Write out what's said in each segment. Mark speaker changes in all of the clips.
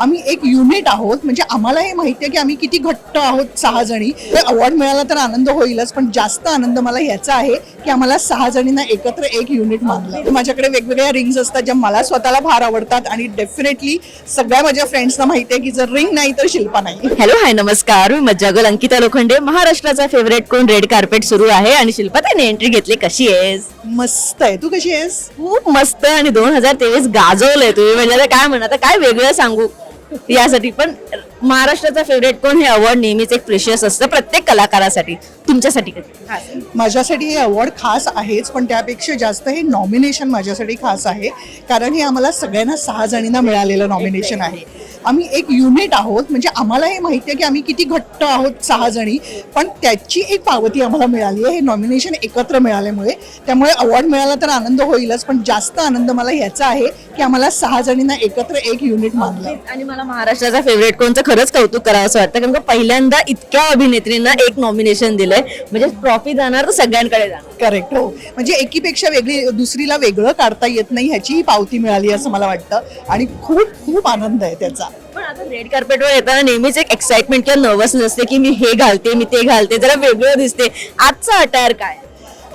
Speaker 1: आम्ही एक युनिट आहोत. म्हणजे आम्हाला हे माहिती आहे की आम्ही किती घट्ट आहोत सहा जणी. अवॉर्ड मिळाला तर आनंद होईलच पण जास्त आनंद मला ह्याचा आहे की आम्हाला सहा जणींना एकत्र एक युनिट मानलं माझ्याकडे वेगवेगळ्या रिंग्स असतात ज्या मला स्वतःला फार आवडतात आणि डेफिनेटली सगळ्या माझ्या फ्रेंड्सना माहिती आहे की जर रिंग नाही तर शिल्पा नाही.
Speaker 2: हॅलो हाय नमस्कार. मी मज्जागोल अंकिता लोखंडे. महाराष्ट्राचा फेवरेट कोण? रेड कार्पेट सुरू आहे आणि शिल्पा त्याने एंट्री घेतली. कशी आहेस?
Speaker 1: मस्त आहे. तू कशी आहेस?
Speaker 2: खूप मस्त. आणि दोन हजार तेवीस गाजवलंय. तुम्ही म्हणजे आता काय म्हणा काय वेगळं सांगू? यासाठी पण महाराष्ट्राचा फेवरेट कोण हे अवॉर्ड नेहमीच एक प्रेशियस असतं प्रत्येक कलाकारासाठी. तुमच्यासाठी
Speaker 1: माझ्यासाठी हे अवॉर्ड खास आहेच पण त्यापेक्षा जास्त हे नॉमिनेशन माझ्यासाठी खास आहे. कारण हे आम्हाला सगळ्यांना सहा जणींना मिळालेलं नॉमिनेशन आहे. आम्ही एक युनिट आहोत. म्हणजे आम्हाला हे माहिती आहे की आम्ही किती घट्ट आहोत सहा जणी. पण त्याची एक पावती आम्हाला मिळाली आहे. हे नॉमिनेशन एकत्र मिळाल्यामुळे. त्यामुळे अवॉर्ड मिळाला तर आनंद होईलच पण जास्त आनंद मला ह्याचा आहे की आम्हाला सहा जणींना एकत्र एक युनिट मानलं.
Speaker 2: आणि मला महाराष्ट्राचा फेवरेट कोणचं खरंच कौतुक करावं असं वाटतं कारण का पहिल्यांदा इतक्या अभिनेत्रींना एक नॉमिनेशन दिलंय. म्हणजे ट्रॉफी जाणार तर सगळ्यांकडे जाणार.
Speaker 1: करेक्ट हो. म्हणजे एकीपेक्षा वेगळी दुसरीला वेगळं काढता येत नाही ह्याचीही पावती मिळाली असं मला वाटतं. आणि खूप खूप आनंद आहे त्याचा.
Speaker 2: पण आता रेड कार्पेटवर येताना नेहमीच एक एक्साइटमेंट किंवा नर्वसनेस असते की मी हे घालते मी ते घालते जरा वेगळं दिसते. आजचा अटायर काय?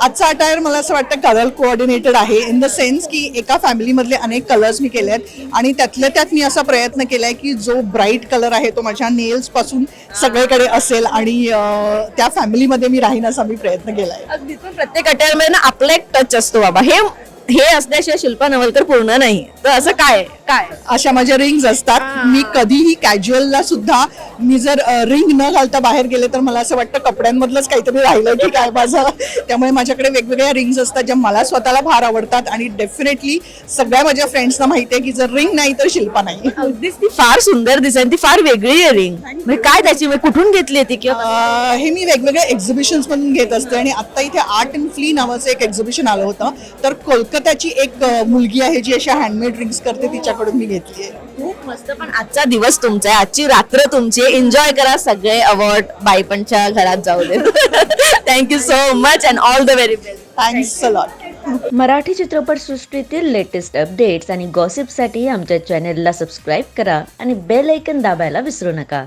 Speaker 1: आजचा अटायर मला असं वाटतं कलर कोऑर्डिनेटेड आहे इन द सेन्स की एका फॅमिलीमधले अनेक कलर्स मी केले आहेत आणि त्यातल्या त्यात मी असा प्रयत्न केलाय की जो ब्राईट कलर आहे तो माझ्या नेल्सपासून सगळीकडे असेल आणि अं, त्या फॅमिलीमध्ये मी राहीन असा मी प्रयत्न केलाय.
Speaker 2: अगदी. पण प्रत्येक अटायरमध्ये ना आपला एक टच असतो बाबा. हे हे असल्याशिवाय शिल्पा नवलकर पूर्ण नाही. तर असं काय काय?
Speaker 1: अशा माझ्या रिंग्स असतात. मी कधीही कॅज्युअलला सुद्धा मी जर रिंग न घालता बाहेर गेले तर मला असं वाटतं कपड्यांमधलंच काहीतरी राहिलं की काय माझं. त्यामुळे माझ्याकडे वेगवेगळ्या रिंग्स असतात ज्या मला स्वतःला फार आवडतात आणि डेफिनेटली सगळ्या माझ्या फ्रेंड्सना माहिती आहे की जर रिंग नाही तर शिल्पा नाही.
Speaker 2: अगदीच ती फार सुंदर दिसेल ती फार वेगळी आहे रिंग म्हणजे काय त्याची म्हणजे कुठून घेतली ती किंवा
Speaker 1: हे मी वेगवेगळ्या एक्झिबिशन्स मधून घेत असते आणि आता इथे आर्ट अँड फ्ली नावाचं एक एक्झिबिशन आलं होतं. तर कोलकाताची एक मुलगी आहे जी अशा हँडमेड रिंग्स करते तिच्याकडून मी घेतली आहे.
Speaker 2: खूप मस्त. पण आजचा दिवस तुमचा आहे. आजची रात्र तुमची एन्जॉय करा सगळे अवॉर्ड बाईपणच्या घरात जाऊ दे. Thank you so much and all the very best
Speaker 1: thanks a lot
Speaker 3: Marathi चित्रपटसृष्टीतील लेटेस्ट अपडेट्स आणि गॉसिपसाठी आमच्या चॅनेलला सबस्क्राईब करा आणि बेल ऐकन दाबायला विसरू नका.